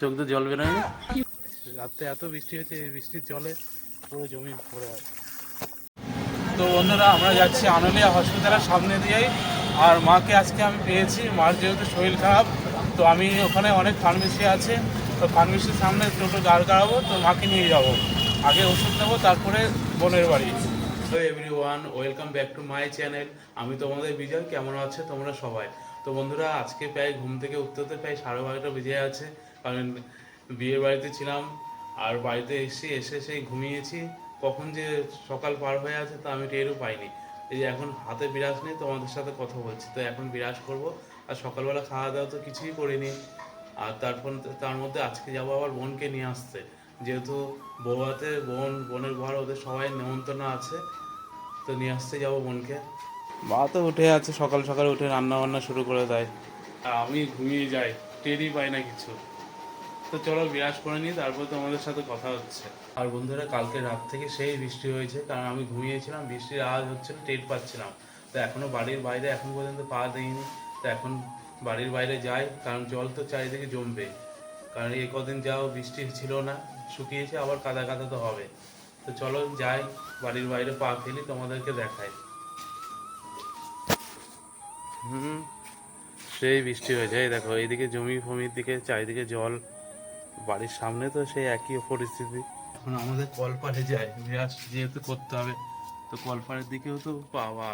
চোখ তো জল বেরোয় না রাত্রে এত বৃষ্টি হয়েছে এই বৃষ্টির জলে পুরো জমি পড়ে আছে। তো বন্ধুরা আমরা যাচ্ছি আনলিয়া হসপিটালের সামনে দিয়েই। আর মাকে আজকে আমি পেয়েছি মার যেহেতু শরীর খারাপ তো আমি ওখানে অনেক ফার্মেসি আছে। তো ফার্মেসির সামনে টোটো দাঁড় করাবো তো মাকে নিয়ে যাব। আগে ওষুধ নেব তারপরে বোনের বাড়ি। তো everyone welcome back to my channel আমি তোমাদের বিজয় কেমন আছে তোমরা সবাই? তো বন্ধুরা আজকে প্রায় ঘুম থেকে উঠতে উঠতে প্রায় সাড়ে বারোটা বেজে আছে। কারণ বিয়ের বাড়িতে ছিলাম আর বাড়িতে এসে এসে সেই ঘুমিয়েছি। কখন যে সকাল পার হয়ে আছে তা আমি টেরও পাইনি। এই যে এখন হাতে বিরাজ নেই তোমাদের সাথে কথা বলছি। তো এখন বিরাজ করব। আর সকালবেলা খাওয়া দাওয়া তো কিছুই করিনি। আর তারপর তার মধ্যে আজকে যাব আবার বোনকে নিয়ে আসতে। যেহেতু বৌভাতে বোন বোনের ঘর ওদের সবাই নেমন্তন্ন আছে। তো নিয়ে আসতে যাব বোনকে। মা তো উঠে আছে সকাল সকাল উঠে রান্না বান্না শুরু করে দেয়। আমি ঘুমিয়ে যাই টেরই পাই না কিছু। তো চলো বিরাজ করে নিই, তারপর তোমাদের সাথে কথা হচ্ছে। আর বন্ধুরা, কালকে রাত থেকে সেই বৃষ্টি হয়েছে, কারণ আমি ঘুমিয়েছিলাম, বৃষ্টির আওয়াজ হচ্ছিল টের পাচ্ছিলাম। তো এখনও বাড়ির বাইরে এখন পর্যন্ত পা দিইনি, তো এখন বাড়ির বাইরে যাই, কারণ জল তো চারিদিকে জমবে। কারণ এই কদিন যাও বৃষ্টি ছিল না, শুকিয়েছে, আবার কাদা কাদা তো হবে। তো চলো যাই, বাড়ির বাইরে পা ফেলি, তোমাদেরকে দেখাই। হুম, সেই বৃষ্টি হয়েছে, এই দেখো, এইদিকে জমি ফমির দিকে চারিদিকে জল বাড়ির সামনে তো সেই একই পরিস্থিতি। এখন আমাদের কলপাড়ে যায় যেহেতু করতে হবে তো কলপাড়ের দিকেও তো পাওয়া।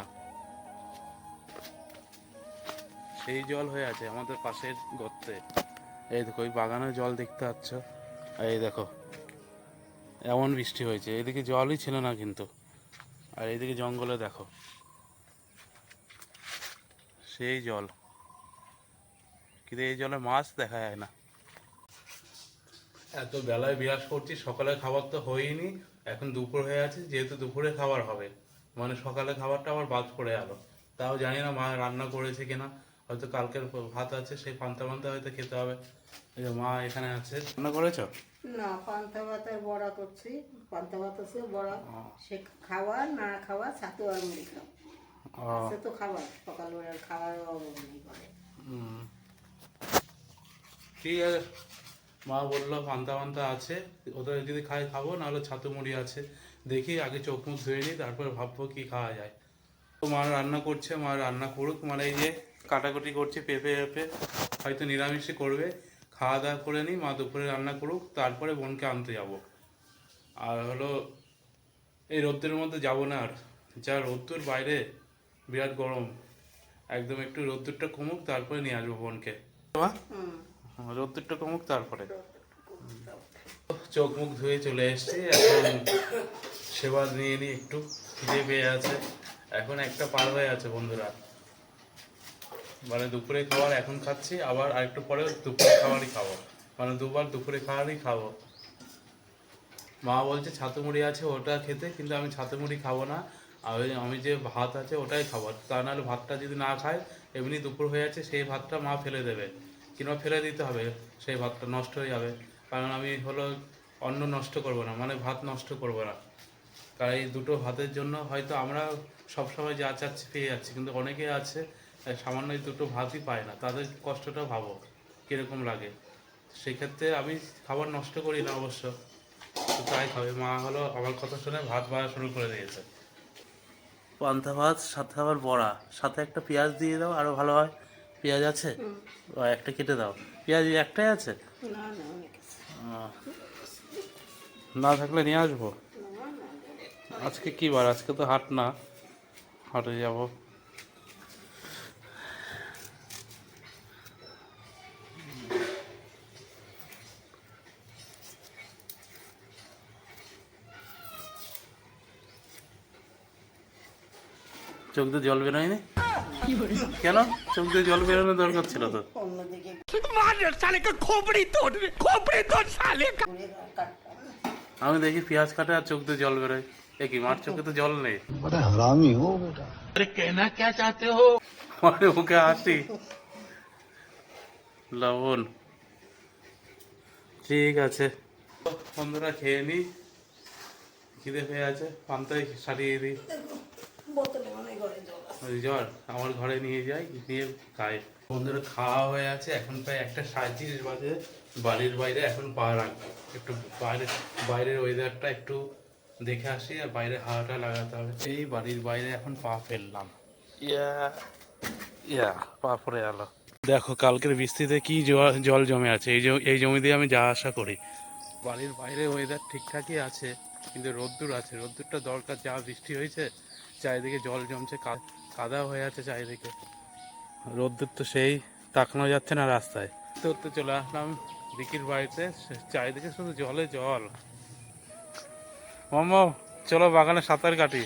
সেই জল হয়ে আছে আমাদের পাশের গর্তে। এই দেখো ওই বাগানে জল দেখতে পাচ্ছ। আর এই দেখো এমন বৃষ্টি হয়েছে এদিকে জলই ছিল না কিন্তু। আর এইদিকে জঙ্গলে দেখো সেই জল। কিন্তু এই জলে মাছ দেখা যায় না। এত বেলায় বিরাজ করছি সকালে খাবার তো হয়নি এখন দুপুর হয়ে আছে যেহেতু দুপুরে খাবার হবে। মানে সকালে খাবারটা আবার বাদ পড়ে গেল তাও জানি না মা রান্না করেছে কিনা হয়তো কালকের ভাত আছে সেই পান্তা পান্তা হয়তো খেতে হবে। এই যে মা এখানে আছে। রান্না করেছ? না পান্তা ভাতের বড়া করছি। পান্তা ভাত আছে বড়া সে খাবার না খাওয়া ছাতু আর মুড়ি খাও সে তো খাবার সকালবেলার খাবার অভাব নেই ঘরে। ঠিক আছে। মা বলল পান্তা পান্তা আছে ওদের যদি খাই খাব নাহলে ছাতু মুড়ি আছে। দেখি আগে চোখ মুখ ধুয়ে নিই তারপর ভাববো কি খাওয়া যায়। তো মা রান্না করছে মা রান্না করুক মানে এই যে কাটাকুটি করছে পেঁপে পেঁপে হয়তো নিরামিষই করবে। খাওয়া দাওয়া করে নিই মা দুপুরে রান্না করুক তারপরে বোনকে আনতে যাব। আর হলো এই রোদ্রের মধ্যে যাব না আর। যা রোদ্দুর বাইরে বিরাট গরম। একদম একটু রোদ্দুরটা কমুক তারপরে নিয়ে আসব বোনকে। হুম। রোদ্দুরটা কমুক তারপরে। চোখ মুখ ধুয়ে চলে এসেছি, এখন সেবা নিয়ে নিই একটু খিদে পেয়ে আছে। এখন একটা পার হয়ে আছে বন্ধুরা। মানে দুপুরে খাবার এখন খাচ্ছি, আবার আরেকটু পরে দুপুরে খাবারই খাব। মানে দুবার দুপুরে খাবারই খাব। মা বলছে ছাতু মুড়ি আছে, ওটা খেতে, কিন্তু আমি ছাতু মুড়ি খাব না। ওই আমি যে ভাত আছে, ওটাই খাব। তা নাহলে ভাতটা যদি না খায়, এমনি দুপুর হয়ে আছে সেই ভাতটা মা ফেলে দেবে। কিংবা ফেলে দিতে হবে, সেই ভাতটা নষ্ট হয়ে যাবে। কারণ আমি হলো অন্ন নষ্ট করব না মানে ভাত নষ্ট করব না। কারণ এই দুটো ভাতের জন্য হয়তো আমরা সবসময় যা চাচ্ছি পেয়ে যাচ্ছি, কিন্তু অনেকে আছে সামান্য দুটো ভাতই পায় না, তাদের কষ্টটা ভাবো, কীরকম লাগে। সেক্ষেত্রে আমি খাবার নষ্ট করি না অবশ্য তাই খাবে। মা হলো আমার কথা শুনে ভাত বাড়া শুরু করে দিয়েছে। পান্তা ভাত, সাথে আবার বড়া, সাথে একটা পেঁয়াজ দিয়ে দাও, আরও ভালো হয়। পেঁয়াজ আছে? ও, একটা কেটে দাও। পেঁয়াজ একটাই আছে? না থাকলে নিয়ে আসব? আজকে কি বার? আজকে তো হাট না। হাটে যাব। চোখ দিয়ে জল বেরোয়নি? কেন? চোখ দিয়ে জল বেরোনোর দরকার ছিল তো। আমি দেখি পেঁয়াজ কাটা আর চোখ দিয়ে জল বেরোয়। দেখি মার চোখে তো জল নেই? কেনা কে চাতে হো? মানে ওকে আসি লবণ। ঠিক আছে। বন্ধুরা খেয়ে নি। খিদে পেয়ে আছে। পান্তায় সারিয়ে দিই। বোতলে মনে করে জল আমার ঘরে নিয়ে যাই নিয়ে খাই। বন্ধুরা খাওয়া হয়ে আছে এখন প্রায় একটা সাড়ে তিরিশ বাজে বাড়ির বাইরে এখন পা রাখব একটু বাইরে বাইরের ওয়েদারটা একটু দেখে আসি আর বাইরে হাওয়াটা লাগাতে হবে। এই বাড়ির বাইরে এখন পা ফেললাম। ইয়া ইয়া পা পড়ে গেল। দেখো কালকের বৃষ্টিতে কি জল জমে আছে এই এই জমি দিয়ে আমি যা আশা করি। বাড়ির বাইরে ওয়েদার ঠিকঠাকই আছে কিন্তু রোদ্দুর আছে। রোদ্দুরটা দরকার যা বৃষ্টি হয়েছে চারিদিকে জল জমছে কা- কাদা হয়ে আছে চারিদিকে। রোদ্দুর তো সেই তাকানো যাচ্ছে না রাস্তায়। তো তো চলে আসলাম দিকির বাড়িতে। চারিদিকে শুধু জলে জল। মাম্মা চলো বাগানে সাঁতার কাটি।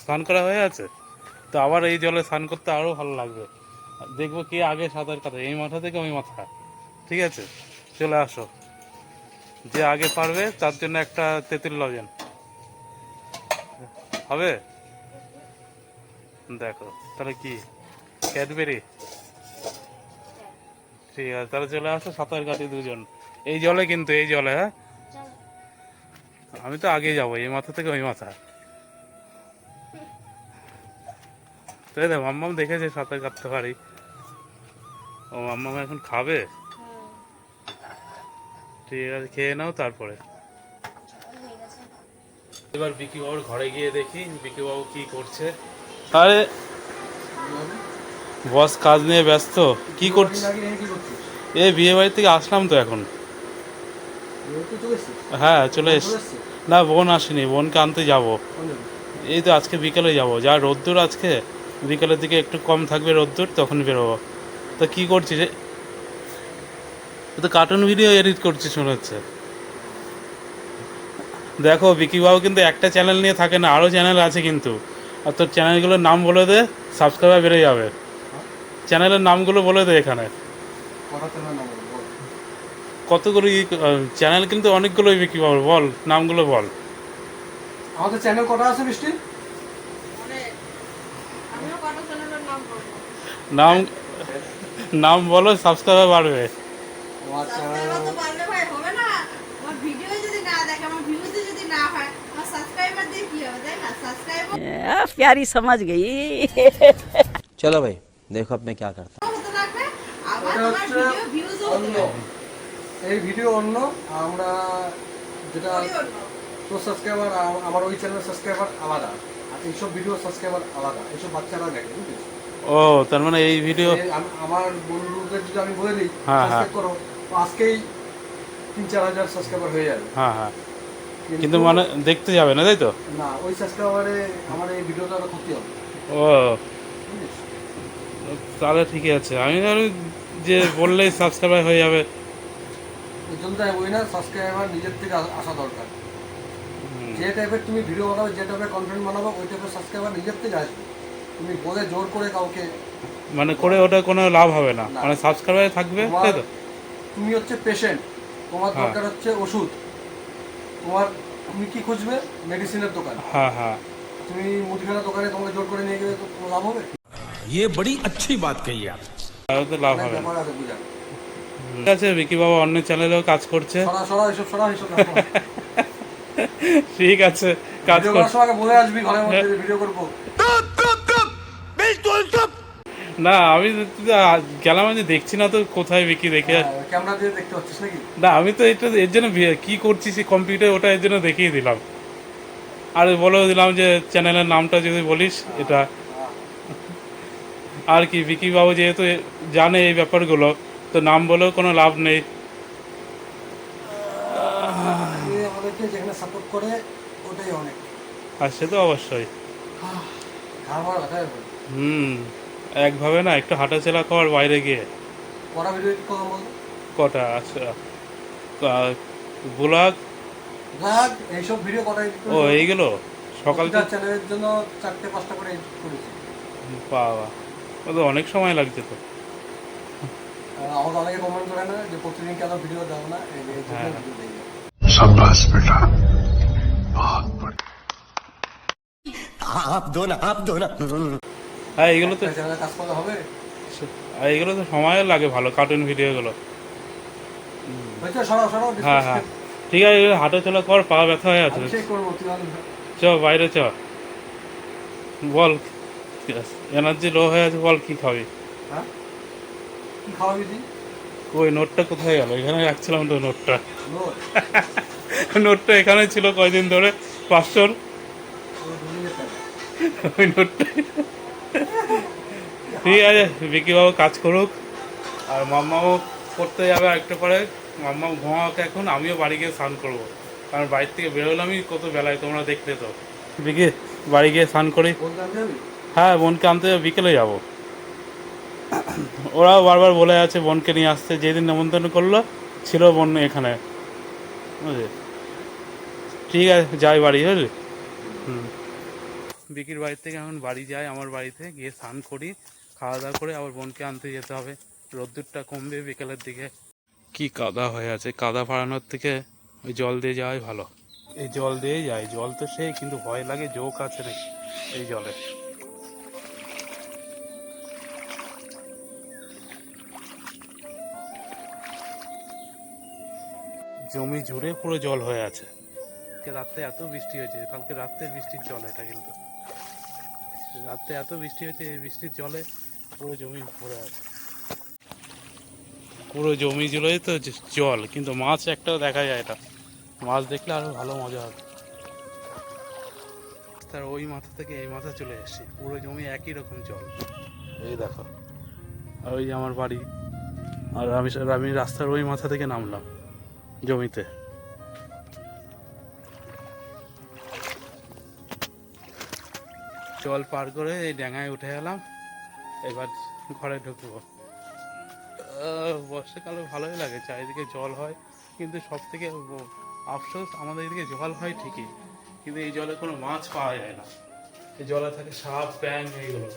স্নান করা হয়ে আছে তো আবার এই জলে স্নান করতে আরও ভালো লাগবে। দেখব কে আগে সাঁতার কাটে। এই মাথা থেকে ওই মাথা। ঠিক আছে? চলে আসো। যে আগে পারবে, তার জন্য একটা তেঁতুল লজেন। হবে? দেখো, তাহলে কি? ক্যাডবেরি ঠিক আছে, তাহলে চলে আসো, সাঁতার কাটি দুজন। এই জলে কিন্তু, এই জলে হ্যাঁ? আমি তো আগে যাব, এই মাথা থেকে ওই মাথা। তাই তো, মাম্মাম দেখেছে সাঁতার কাটতে পারি। ও মাম্মাম এখন খাবে? ঠিক আছে, খেয়ে নাও তারপরে। এবার বিকি বাবুর ঘরে গিয়ে দেখি বিকি বাবু কি করছে। আরে, বস কাজ নিয়ে ব্যস্ত, কি করছিস এ, বিয়ে বাড়ি থেকে আসলাম তো এখন। হ্যাঁ চলে এস না, বোন আসেনি, বোনকে আনতে যাব। এই তো আজকে বিকেলে যাব। যা রোদ্দুর আজকে, বিকেলের দিকে একটু কম থাকবে রোদ্দুর, তখন বেরোবো। তো কি করছিস? তো কার্টুন ভিডিও এডিট করছিস মনে হচ্ছে। দেখো, বিকি বাবু কিন্তু একটা চ্যানেল নিয়ে থাকে না আরও চ্যানেল আছে কিন্তু। আর তোর চ্যানেলগুলোর নাম বলে দে সাবস্ক্রাইবার বেড়ে যাবে। চ্যানেলের নামগুলো বলে দে এখানে। কতগুলো চ্যানেল কিন্তু অনেকগুলোই বিক্রি বাবুর বল নামগুলো বল। আমাদের চ্যানেল কটা আছে চ্যানেলের নাম নাম নাম বলো সাবস্ক্রাইবার বাড়বে। আমার চ্যানেল সাবস্ক্রাইবার তো পারলে ভাই হবে না। আমার ভিডিও যদি না দেখে আমার ভিউজ যদি না হয় আমার সাবস্ক্রাইবার দিয়ে কি হবে তাই না? সাবস্ক্রাইবার आ, प्यारी समझ गई चलो भाई देखो अब मैं क्या करता हूँ হতে থাকবে আবার এটা তোমার হচ্ছে ভিডিও ভিউজও হতে অন্য থাকবে এই ভিডিও অন্য আমরা যেটা ওই অন্য। তোর সাবস্ক্রাইবার আমার ওই চ্যানেলের সাবস্ক্রাইবার আলাদা আর এইসব ভিডিও সাবস্ক্রাইবার আলাদা এইসব বাচ্চারা দেখে বুঝলিস ও তার মানে এই ভিডিও এই আম- আমার বন্ধুদের যদি আমি বলে দিই হ্যাঁ, হ্যাঁ। সাবস্ক্রাইব করো তো আজকেই তিন চার হাজার সাবস্ক্রাইবার হয়ে যাবে হ্যাঁ হ্যাঁ কিন্তু মানে দেখতে যাবে না তাই তো? না ওই সাবস্ক্রাইবারে আমার এই ভিডিওটা আরও ক্ষতি হবে। ও তাহলে ঠিকই আছে। আমি ধরো যে বললেই সাবস্ক্রাইবার হয়ে যাবে। ওই আমি বলি না সাবস্ক্রাইবার নিজের থেকে আসা দরকার। যে টাইপের তুমি ভিডিও বানাবে যে টাইপের কন্টেন্ট বানাবো ওই টাইপের সাবস্ক্রাইবার নিজের থেকে আসবে। তুমি বলে জোর করে কাউকে মানে করে ওটা কোনো লাভ হবে না। মানে সাবস্ক্রাইবার থাকবে তাই তো? তুমি হচ্ছে পেশেন্ট তোমার হ্যাঁ। দরকার হচ্ছে ওষুধ। তোমার তুমি কি খুঁজবে মেডিসিনের দোকান হ্যাঁ হ্যাঁ তুমি মুদিখানা দোকানে তোমাকে জোর করে নিয়ে গেলে তো কোনো লাভ হবে ये বড়ি अच्छी बात कही आप তাহলে তো লাভ অনেক হবে না ব্যাপার আছে বুঝা ঠিক আছে বিকি বাবা অন্য চ্যানেলেও কাজ করছে সরা সরা এসব সরা এসব ঠিক আছে কাজ ভিডিও কর করার সময় আগে বলে আসবি ঘরের মধ্যে ভিডিও করবো না আমি গেলাম যে দেখছি না তো কোথায় বিকি দেখে ক্যামেরা দিয়ে দেখতে পাচ্ছিস নাকি? না আমি তো এটা এর জন্য কি করছিস কম্পিউটার ওটা এর জন্য দেখিয়ে দিলাম। আর বলেও দিলাম যে চ্যানেলের নামটা যদি বলিস এটা। আর কি বিকি বাবু যেহেতু জানে এই ব্যাপারগুলো তো নাম বলেও কোনো লাভ নেই। আমাদেরকে যেখানে সাপোর্ট করে ওটাই অনেক। আর সে তো অবশ্যই। হুম। একভাবে না একটু হাঁটাচলা কর বাইরে গিয়ে পড়া ভিডিও কথা বলবো কটা আচ্ছা ব্লগ রাগ এইসব ভিডিও কটা edit ও করে এইগুলো সকাল প্রতিটা চ্যানেলের জন্য চারটে পাঁচটা করে edit করেছি বাবা ও তো অনেক সময় লাগছে তো আর আমাকে অনেকে কমেন্ট করে না যে প্রতিদিন কেন ভিডিও দাও না এই এই জন্য হ্যাঁ। ভিডিও দেই না। शाबाश बेटा बहुत बढ़िया आप दो ना आप दो ना হ্যাঁ এইগুলো তো কাজ করলে হবে? আর এইগুলো তো সময়ও লাগে ভালো কার্টুন ভিডিওগুলো। হ্যাঁ হ্যাঁ। ঠিক আছে হাঁটাচলা কর পা ব্যথা হয়ে আছে। চ বাইরে চ। বল এনার্জি লো হয়ে আছে বল কি খাবি? হ্যাঁ? ওই নোটটা কোথায় গেল? এখানে রাখছিলাম তো নোটটা। নোটটা এখানে ছিল কয়দিন ধরে? পাঁচশোর? ওই নোটটা ঠিক আছে বিকি বাবু কাজ করুক। আর মাম্মাও করতে যাবে একটু পরে। মাম্মা ঘুমাকে এখন আমিও বাড়ি গিয়ে স্নান করব। কারণ বাড়ির থেকে বেরোলামই কত বেলায় তোমরা দেখলে তো। বিকি বাড়ি গিয়ে স্নান করি। হ্যাঁ বোনকে আনতে বিকেলে যাব। ওরাও বারবার বলে আছে বোনকে নিয়ে আসতে। যেদিন নেমন্তন্ন করল ছিল বোন এখানে। বুঝলি? ঠিক আছে যাই বাড়ি বুঝলি? হুম। বিকির বাড়ি থেকে এখন বাড়ি যাই আমার বাড়িতে গিয়ে স্নান করি। খাওয়া দাওয়া করে আবার বোনকে আনতে যেতে হবে। রোদ্দুরটা কমবে বিকেলের দিকে। কি কাদা হয়ে আছে। কাদা ফাড়ানোর থেকে ওই জল দিয়ে যাওয়াই ভালো। এই জল দিয়েই যায়। জল তো সেই কিন্তু ভয় লাগে জোক আছে নাকি এই জলে। জমি জুড়ে পুরো জল হয়ে আছে। রাত্রে এত বৃষ্টি হয়েছে কালকে রাত্রে বৃষ্টির জল এটা কিন্তু। রাত্রে এত বৃষ্টি হয়েছে এই বৃষ্টির জলে পুরো জমি ভরে আছে। পুরো জমি জুড়ে তো জল কিন্তু মাছ একটাও দেখা যায় এটা মাছ দেখলে আরও ভালো মজা হবে। তার ওই মাথা থেকে এই মাথা চলে এসেছি। পুরো জমি একই রকম জল। এই দেখো। আর ওই আমার বাড়ি আর আমি আমি রাস্তার ওই মাথা থেকে নামলাম জমিতে। জল পার করে এই ড্যাঙায় উঠে গেলাম এবার ঘরে ঢুকবো। আহ, বর্ষাকালে ভালোই লাগে চারিদিকে জল হয় কিন্তু সব থেকে আফসোস আমাদের এদিকে জল হয় ঠিকই কিন্তু এই জলে কোনো মাছ পাওয়া যায় না। এই জলে থাকে সাপ ব্যাং এইগুলো।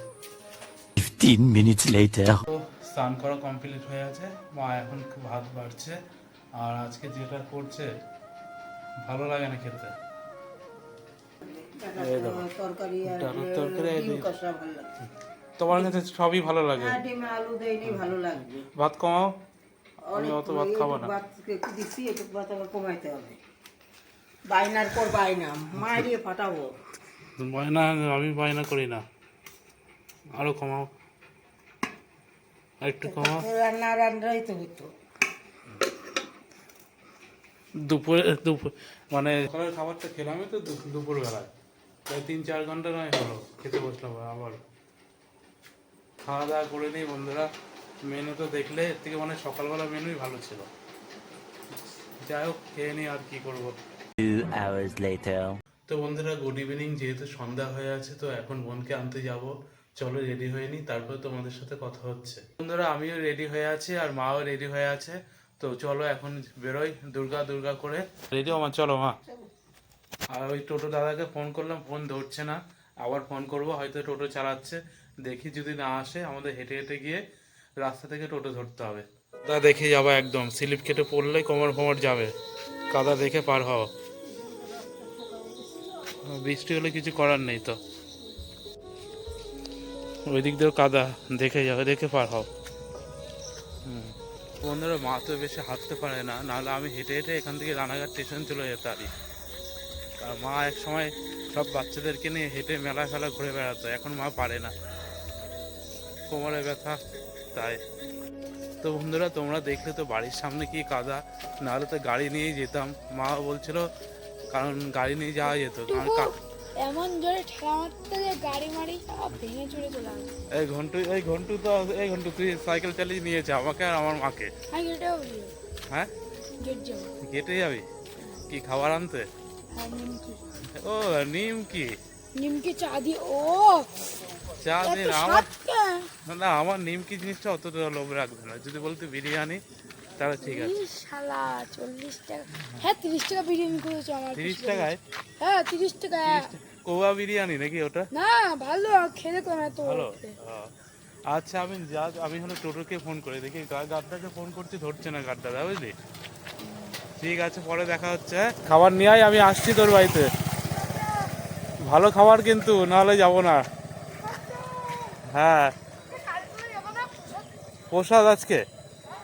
15 minutes later. তো স্নান করা কমপ্লিট হয়ে আছে মা এখন ভাত বাড়ছে আর আজকে যেটা করছে ভালো লাগে না খেতে। তরকারি তরকারি তোমার কাছে সবই ভালো লাগে? হ্যাঁ ডিমে আলু দেয়নি ভালো লাগবে। ভাত কমাও? আমি অত ভাত খাব না। একটু দিচ্ছি একটু ভাত কমাইতে হবে। বাইনার পর বাইনা মারিয়ে ফাটাবো। বায়না আমি বায়না করি না। আরও কমাও। আর একটু কমাও। রান্না রান্নাই তো হতো দুপুরে দুপুর মানে সকালের খাবারটা খেলামই তো দুপুরবেলায়। প্রায় তিন চার ঘণ্টা নয় হলো খেতে বসলাম আবার। খাওয়া দাওয়া করে নিই বন্ধুরা। মেনু তো দেখলে এর থেকে মানে সকালবেলা মেনুই ভালো ছিল। যাই হোক খেয়ে নিই আর কি করব. তো বন্ধুরা গুড ইভিনিং যেহেতু সন্ধ্যা হয়ে আছে তো এখন বোনকে আনতে যাব। চলো রেডি হয়ে নি তারপর তোমাদের সাথে কথা হচ্ছে। বন্ধুরা আমিও রেডি হয়ে আছি আর মাও রেডি হয়ে আছে। তো চলো এখন বেরোই দুর্গা দুর্গা করে। রেডি আমার চলো মা। আর ওই টোটো দাদাকে ফোন করলাম ফোন ধরছে না। আবার ফোন করব, হয়তো টোটো চালাচ্ছে। দেখি যদি না আসে, আমাদের হেঁটে হেঁটে গিয়ে রাস্তা থেকে টোটো ধরতে হবে। তা দেখে যাব একদম। স্লিপ কেটে পড়লে কোমর ফোমর যাবে। কাদা দেখে পার হওয়া বৃষ্টি হলে কিছু করার নেই তো। ওই দিক দিয়েও কাদা দেখে যাবে, দেখে পার হও। বন্ধুরা, মা তো বেশি হাঁটতে পারে না। নাহলে আমি হেঁটে হেঁটে এখান থেকে রানাঘাট স্টেশন চলে যেতে পারি আর মা এক সময় সব বাচ্চাদেরকে নিয়ে হেঁটে মেলা ফেলা ঘুরে বেড়াতো এখন মা পারে না। কোমরে ব্যথা তাই। তো বন্ধুরা তোমরা দেখলে তো বাড়ির সামনে কি কাদা? নাহলে তো গাড়ি নিয়েই যেতাম। মা বলছিল কারণ গাড়ি নিয়ে যাওয়া যেত। কারণ এমন জোরে ঠেলা মারতে যে গাড়ি মারি সব ভেঙে চলে এই ঘন্টু এই ঘন্টু তো এই ঘন্টু তুই সাইকেল চালিয়ে নিয়েছে আমাকে আর আমার মাকে। হ্যাঁ গেট গেটে যাবি? কি খাবার আনতে? নিমকি ও নিম কি নিমকি চা দিয়ে ও চা দিন আমার না আমার নিমকি জিনিসটা অতটা লোভ রাখবে না। যদি বলতে বিরিয়ানি তাহলে ঠিক আছে। শালা চল্লিশ টাকা হ্যাঁ তিরিশ টাকা বিরিয়ানি করেছে আমার তিরিশ টাকায়? হ্যাঁ তিরিশ টাকা। কোয়া বিরিয়ানি নাকি ওটা? না ভালো খেতে কমে তো ভালো? আচ্ছা আমি যা আমি হলো টোটোকে ফোন করে। দেখি গা- গাড্ডাকে ফোন করছি ধরছে না গাড্ডাদা বুঝলি? ঠিক আছে, পরে দেখা হচ্ছে হ্যাঁ? খাবার নিয়ে আমি আসছি তোর বাড়িতে। ভালো খাবার কিন্তু, নাহলে যাব না। হ্যাঁ। প্রসাদ আজকে?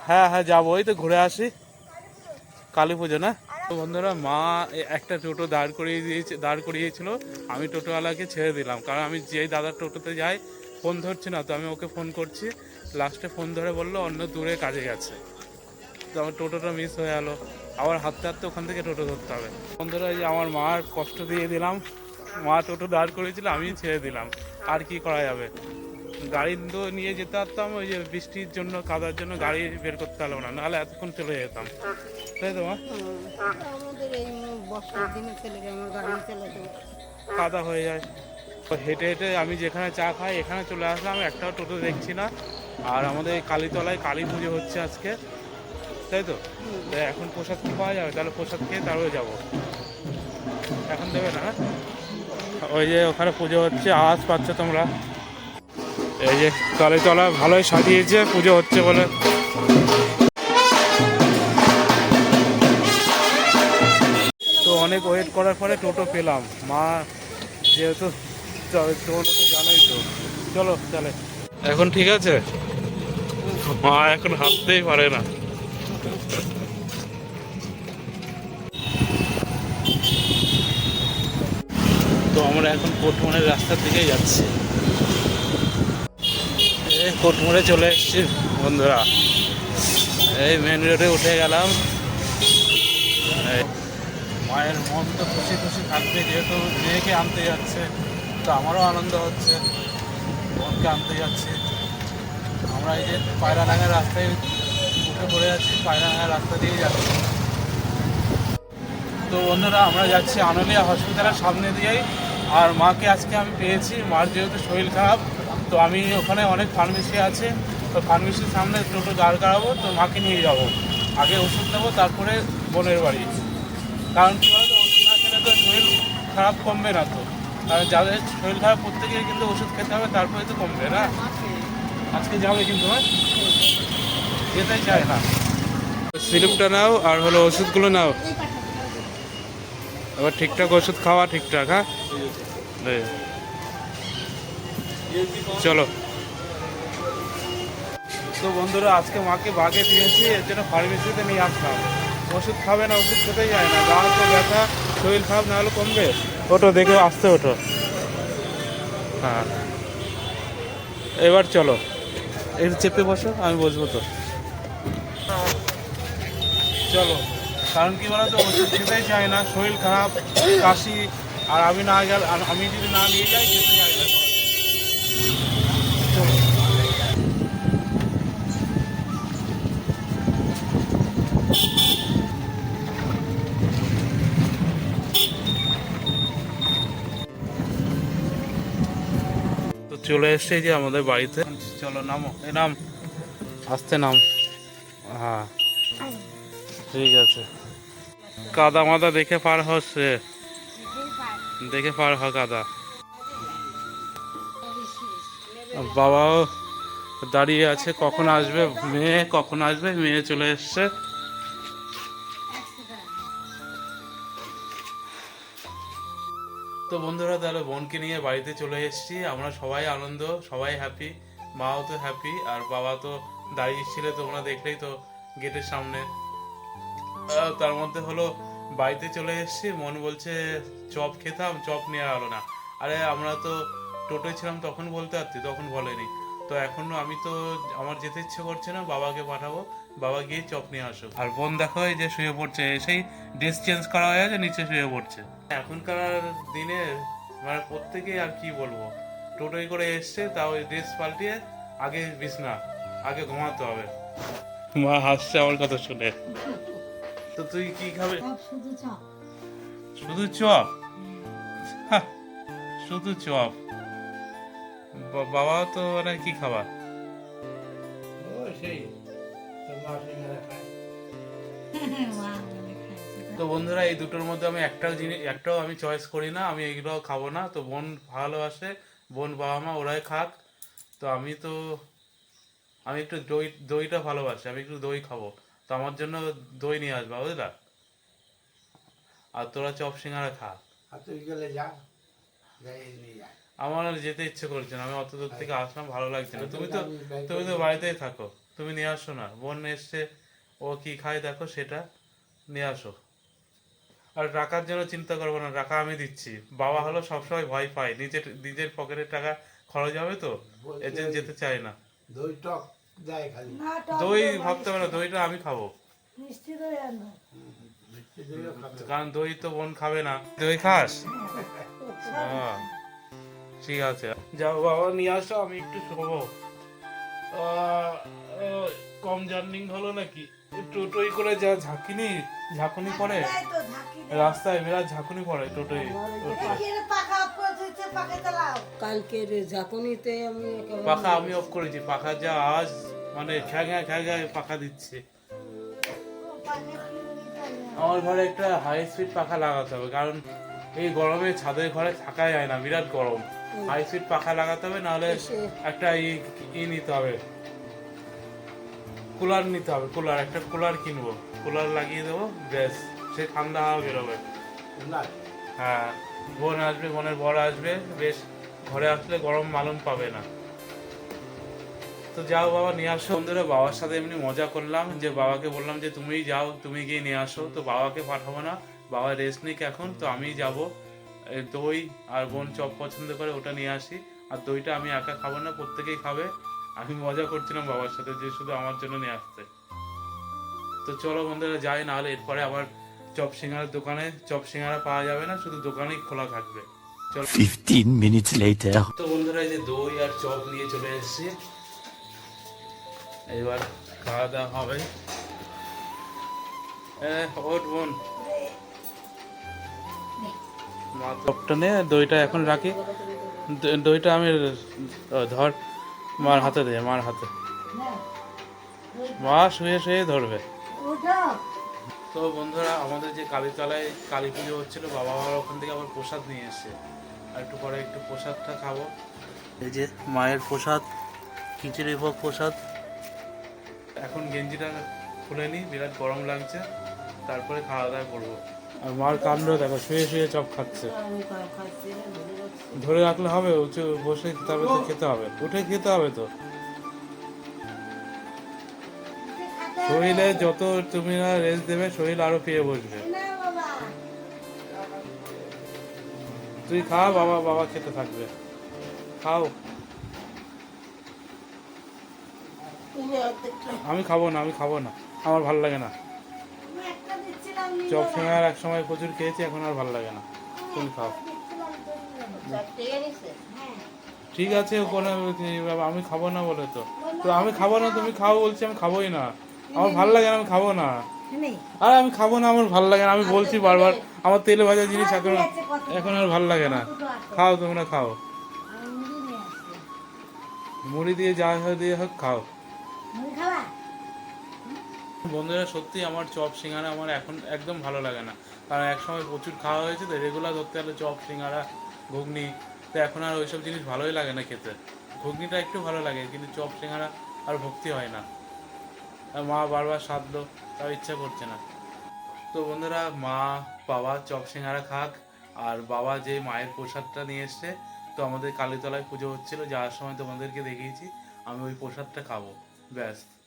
হ্যাঁ হ্যাঁ যাব। ওই তো ঘুরে আসি। কালী পুজো, না? বন্ধুরা, মা একটা টোটো দাঁড় করিয়ে দিয়েছে, দাঁড় করিয়েছিল। আমি টোটোওয়ালাকে ছেড়ে দিলাম, কারণ আমি যেই দাদার টোটোতে যাই, ফোন ধরছে না, তো আমি ওকে ফোন করছি। লাস্টে ফোন ধরে বলল, অন্য দূরে কাজে গেছে। তো আমার টোটোটা মিস হয়ে গেলো। আবার হাঁটতে হাঁটতে ওখান থেকে টোটো ধরতে হবে। বন্ধুরা যে আমার মার কষ্ট দিয়ে দিলাম। মা টোটো দাঁড় করেছিল আমি ছেড়ে দিলাম। আর কি করা যাবে? গাড়ি তো নিয়ে যেতে পারতাম ওই যে বৃষ্টির জন্য কাদার জন্য গাড়ি বের করতে পারলাম না নাহলে এতক্ষণ চলে যেতাম। তাই তো মা? কাদা হয়ে যায়। তো হেঁটে হেঁটে আমি যেখানে চা খাই এখানে চলে আসলাম একটাও টোটো দেখছি না। আর আমাদের কালীতলায় কালী পুজো হচ্ছে আজকে। তাই তো? এখন প্রসাদ কি পাওয়া যাবে? তাহলে প্রসাদ খেয়ে তারপরে যাব। এখন দেবে না হ্যাঁ? ওই যে ওখানে পুজো হচ্ছে, আওয়াজ পাচ্ছ তোমরা। এই যে কালীতলা ভালোই সাজিয়েছে, পুজো হচ্ছে বলে। তো অনেক ওয়েট করার পরে টোটো পেলাম। মা যেহেতু তোমরা তো জানোই তো। চলো তাহলে। এখন ঠিক আছে? মা এখন হাঁটতেই পারে না। তো আমরা এখন কোটমোড়ের রাস্তার দিকে যাচ্ছি। এই কোটমোড়ে চলে এসেছি বন্ধুরা। এই মেন রোডে উঠে গেলাম। মায়ের মন তো খুশি খুশি থাকবে, যেহেতু মেয়েকে আনতে যাচ্ছে, তো আমারও আনন্দ হচ্ছে। বোনকে আনতে যাচ্ছে। আমরা এই যে পায়রাডাঙ্গার রাস্তায় উঠে পড়ে যাচ্ছি পায়রাডাঙ্গার রাস্তা দিয়ে যাচ্ছি। তো বন্ধুরা, আমরা যাচ্ছি আনলিয়া হসপিটালের সামনে দিয়েই। আর মাকে আজকে আমি পেয়েছি, মার যেহেতু শরীর খারাপ, তো আমি ওখানে অনেক ফার্মেসি আছে, তো ফার্মেসির সামনে টোটো দাঁড় করাবো, তো মাকে নিয়ে যাব। আগে ওষুধ নেব, তারপরে বোনের বাড়ি। কারণ কি বলতো, ওষুধ না খেলে তো শরীর খারাপ কমবে না তো। কারণ যাদের শরীর খারাপ প্রত্যেকের কিন্তু ওষুধ খেতে হবে, তারপরে তো কমবে না। আজকে যাবে কিন্তু হ্যাঁ? যেতেই চায় না। স্লিপটা নাও আর হলো ওষুধগুলো নাও। এবার ঠিকঠাক ওষুধ খাওয়া ঠিকঠাক হ্যাঁ? চলো। তো বন্ধুরা, আজকে মাকে বাগে দিয়েছি, এর জন্য ফার্মেসিতে নিয়ে আসলাম। ওষুধ খাবে না, ওষুধ খেতেই যায় না। গা তো ব্যথা, শরীর খারাপ, না হলে কমবে। ওটো দেখে, আসতে ওঠো। হ্যাঁ। এবার চলো। একটু চেপে বসো, আমি বসবো তো। চলো। কারণ কি বলতো ওষুধ খেতেই চায় না, শরীর খারাপ, কাশি, আর আমি না গেলে, আর আমি যদি না নিয়ে যাই যেতে চাই না। চলে এসছে যে আমাদের বাড়িতে। চলো, নামো। এ, নাম। আসতে নাম। হ্যাঁ। ঠিক আছে। কাদা মাদা দেখে পার হচ্ছে। দেখে পার হ কাদা। বাবাও দাঁড়িয়ে আছে, কখন আসবে? মেয়ে কখন আসবে? মেয়ে চলে এসছে। তো বন্ধুরা, তাহলে বোনকে নিয়ে বাড়িতে চলে এসেছি। আমরা সবাই আনন্দ, সবাই হ্যাপি মাও তো হ্যাপি আর বাবা তো দাঁড়িয়ে ছিল তোমরা দেখলেই তো গেটের সামনে। তার মধ্যে হলো, বাড়িতে চলে এসেছি, মন বলছে, চপ খেতাম, চপ নেওয়া হলো না। আরে, আমরা তো টোটোয় ছিলাম, তখন বলতে পারতি তখন বলেনি। তো এখন আমি তো, আমার যেতে ইচ্ছে করছে না, বাবাকে পাঠাবো। বাবা গিয়ে চপ নিয়ে আসুক। আর বোন দেখো, এই যে শুয়ে পড়ছে সেই ড্রেস চেঞ্জ করা হয়ে গেছে, নিচে শুয়ে পড়ছে। এখনকার দিনে মানে প্রত্যেকেই আর কি বলব? টোটোয় করে এসছে, তাও ড্রেস পাল্টিয়ে আগে বিছনা, আগে ঘুমাতে হবে। মা হাসছে আমার কথা শুনে। তো তুই কি খাবে? শুধু চপ। শুধু চপ? বাবা তো মানে কি খাবার? তো বন্ধুরা এই দুটোর মধ্যে আমি একটাও জিনিস একটাও আমি চয়েস করি না আমি এগুলো খাব না। তো বোন ভালোবাসে বোন বাবা মা ওরাই খাক। তো আমি তো আমি একটু দই দইটা ভালোবাসি আমি একটু দই খাব। তো আমার জন্য দই নিয়ে আসবা বুঝলা? আর তোরা চপ সিঙ্গারা খা। আমার আর যেতে ইচ্ছে করছে না আমি অত দূর থেকে আসলাম ভালো লাগছে না। তুমি তো তুমি তো বাড়িতেই থাকো তুমি নিয়ে আসো না। বোন এসছে ও কি খায় দেখো সেটা নিয়ে আসো। আর টাকার জন্য চিন্তা করব না টাকা আমি দিচ্ছি। বাবা হলো সবসময় ভয় পায় নিজের নিজের পকেটের টাকা খরচ হবে তো এর জন্য যেতে চায় না। দই টক। দেয় খালি। দই ভাবতে পারো দইটা আমি খাব। মিষ্টি দই আর না। মিষ্টি দইও খাবে। কারণ দই তো বোন খাবে না। দই খাস? হ্যাঁ। ঠিক আছে। যাও বাবা নিয়ে আসো আমি একটু শোবো। কম জার্নিং হলো নাকি? টোটোই করে যা ঝাঁকিনি ঝাঁকুনি পড়ে। রাস্তায় বিরাট ঝাঁকুনি পড়ে টোটোই কালকের ঝাঁকুনিতে আমি পাখা আমি অফ করেছি পাখা যা আওয়াজ মানে খ্যা খ্যা খ্যা খ্যা পাখা দিচ্ছে। আমার ঘরে একটা হাই স্পিড পাখা লাগাতে হবে কারণ এই গরমে ছাদের ঘরে থাকা যায় না বিরাট গরম। হাই স্পিড পাখা লাগাতে হবে নাহলে একটা ই নিতে হবে। কুলার নিতে হবে কুলার একটা কুলার কিনবো। কুলার লাগিয়ে দেবো ব্যাস সে ঠান্ডা হাওয়া বেরোবে। হ্যাঁ বোন আসবে বোনের বর আসবে বেশ ঘরে আসলে গরম মালুম পাবে না। তো যাও বাবা নিয়ে আসো বন্ধুরা বাবার সাথে এমনি মজা করলাম যে বাবাকে বললাম যে তুমিই যাও তুমি গিয়ে নিয়ে আসো। তো বাবাকে পাঠাবো না বাবা রেস্ট নিক এখন তো আমিই যাব। দই আর বোন চপ পছন্দ করে ওটা নিয়ে আসি আর দইটা আমি একা খাব না প্রত্যেকেই খাবে। আমি মজা করছিলাম বাবার সাথে যে শুধু আমার জন্য নিয়ে আসতে তো চলো বন্ধুরা যাই নাহলে এরপরে আবার চপ সিঙ্গারার দোকানে চপ সিঙ্গারা পাওয়া যাবে না শুধু দোকানেই খোলা থাকবে। চলো। 15 minutes later. তো বন্ধুরা এই যে দই আর চপ নিয়ে চলে এসেছি। এবার খাওয়া দাওয়া হবে। ওঠ বোন। চপটা নে দইটা এখন রাখি। দইটা আমি ধর মার হাতে দে, মার হাতে। মা শুয়ে শুয়ে ধরবে। তো বন্ধুরা, আমাদের যে কালীতলায় কালী পুজো হচ্ছিল, বাবা আবার ওখান থেকে আবার প্রসাদ নিয়ে এসছে। আর একটু পরে একটু প্রসাদটা খাব। এই যে মায়ের প্রসাদ, খিচুড়ি ভোগ প্রসাদ। এখন গেঞ্জিটা খুলে নিই বিরাট গরম লাগছে। তারপরে খাওয়া দাওয়া করব। আর মার কাণ্ড দেখো, শুয়ে শুয়ে চপ খাচ্ছে। ধরে রাখলে হবে উঁচু বসে তবে তো খেতে হবে। উঠে খেতে হবে তো। শরীরে যত তুমি না রেস্ট দেবে, শরীর আরও পেয়ে বসবে। তুই খা, বাবা বাবা খেতে থাকবে। খাও। আমি খাব না, আমি খাব না। আমার ভালো লাগে না আমি একটা দিচ্ছিলাম নিয়ে চপ সিঙ্গার এক সময় প্রচুর খেয়েছি এখন আর ভালো লাগে না। তুমি খাও ঠিক আছে কোনো আমি খাব না বলে তো। তো আমি খাব না তুমি খাও বলছি আমি খাবোই না। আমার ভালো লাগে না আমি খাব না। আর আমি খাব না আমার ভালো লাগে না আমি বলছি বারবার আমার তেলে ভাজা জিনিস এখন এখন আর ভালো লাগে না। খাও তোমরা খাও। মুড়ি দিয়ে যা দিয়ে হোক খাও। বন্ধুরা, সত্যি আমার চপ সিঙ্গারা আমার এখন একদম ভালো লাগে না। কারণ এক সময় প্রচুর খাওয়া হয়েছে, তো রেগুলার ধরতে গেলে চপ, সিঙ্গারা, ঘুগনি, তো এখন আর ওইসব জিনিস ভালোই লাগে না খেতে। ঘুগনিটা একটু ভালো লাগে, কিন্তু চপ, সিঙ্গারা আর ভক্তি হয় না। আর মা বারবার সাধলো তাও ইচ্ছা করছে না। তো বন্ধুরা, মা, বাবা চপ, সিঙ্গারা খাক, আর বাবা যে মায়ের প্রসাদটা নিয়ে এসছে, তো আমাদের কালীতলায় পুজো হচ্ছিল, যাওয়ার সময় তোমাদেরকে দেখিয়েছি, আমি ওই প্রসাদটা খাব, ব্যাস।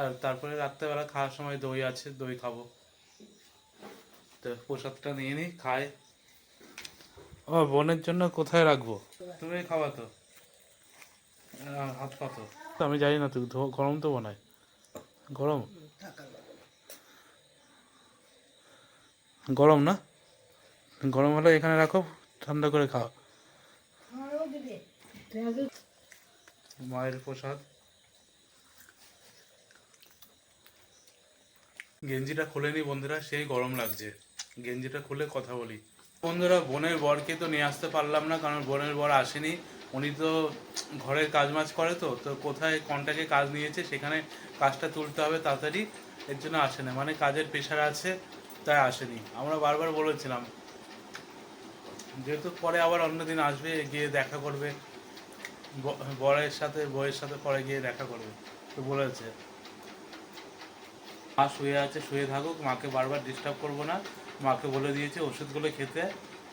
আর তারপরে রাত্রেবেলা খাওয়ার সময় দই আছে দই খাব। তো প্রসাদটা নিয়ে নিই খাই। ও বোনের জন্য কোথায় রাখব? তুমি খাওয়া তো। হাত পাতো আমি জানি না তুই গরম তো বোনায় গরম? গরম না? গরম হলে এখানে রাখো ঠান্ডা করে খাও। মায়ের প্রসাদ। গেঞ্জিটা খুলে নি বন্ধুরা, সেই গরম লাগছে। গেঞ্জিটা খুলে কথা বলি। বন্ধুরা, বোনের বরকে তো নিয়ে আসতে পারলাম না, কারণ বোনের বর আসেনি। উনি তো ঘরের কাজ মাজ করে তো তো কোথায় কন্ট্যাক্টে কাজ নিয়েছে, সেখানে কাজটা তুলতে হবে তাড়াতাড়ি। এর জন্য আসে না মানে কাজের প্রেশার আছে, তাই আসেনি। আমরা বারবার বলেছিলাম, যেহেতু পরে আবার অন্যদিন আসবে, গিয়ে দেখা করবে। বরের সাথে, বউয়ের সাথে পরে গিয়ে দেখা করবে, তো বলেছে। মা শুয়ে আছে, শুয়ে থাকুক, মাকে বারবার ডিস্টার্ব করব না। মাকে বলে দিয়েছে, ওষুধগুলো খেতে।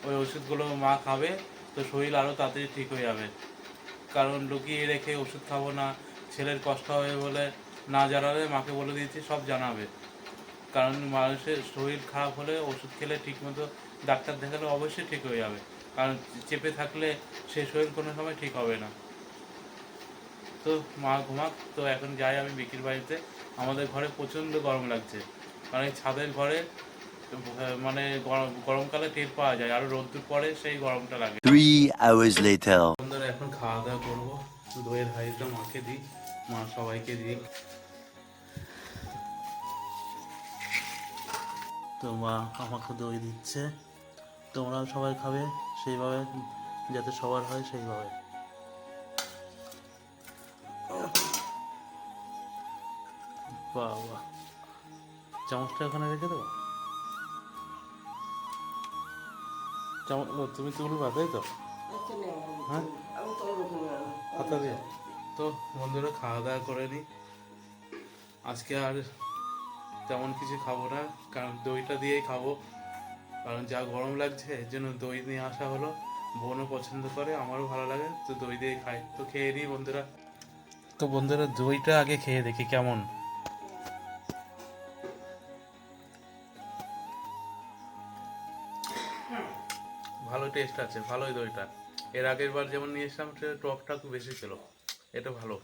ওই ওষুধগুলো মা খাবে, তো শরীর আরও তাড়াতাড়ি ঠিক হয়ে যাবে। কারণ লুকিয়ে রেখে ওষুধ খাব না, ছেলের কষ্ট হবে বলে না জানালে মাকে বলে দিয়েছি, সব জানাবে। কারণ মানুষের শরীর খারাপ হলে ওষুধ খেলে ঠিকমতো ডাক্তার দেখালে অবশ্যই ঠিক হয়ে যাবে। কারণ চেপে থাকলে সে শরীর কোনো সময় ঠিক হবে না। তো মা ঘুমাক তো এখন যাই আমি বিকির বাড়িতে। আমাদের ঘরে প্রচণ্ড গরম লাগছে। কারণ এই ছাদের ঘরে মানে গরম গরমকালে টের পাওয়া যায়। আর রোদ্দুর পরে সেই গরমটা লাগে। Three hours later. বন্ধুরা এখন খাওয়া দাওয়া করব। দইয়ের হাইটা মাকে দিই। মা সবাইকে দিই। তো মা আমাকে দই দিচ্ছে। তোমরাও সবাই খাবে। সেইভাবে যাতে সবার হয় সেইভাবে। বাহ বাহ চামচটা ওখানে রেখে দেবো? চামচ তুমি তুলবা তাই তো? হ্যাঁ? হাতা দিয়ে। তো বন্ধুরা খাওয়া দাওয়া করে নিই আজকে আর তেমন কিছু খাব না কারণ দইটা দিয়েই খাব। কারণ যা গরম লাগছে এর জন্য দই নিয়ে আসা হলো। বোনও পছন্দ করে আমারও ভালো লাগে তো দই দিয়ে খাই। তো খেয়ে নিই বন্ধুরা। তো বন্ধুরা দইটা আগে খেয়ে দেখি কেমন। ভালো টেস্ট আছে, ভালোই দইটা। এর আগের বার যেমন নিয়ে এসেছিলাম টকটা খুব বেশি ছিল। এটা ভালো।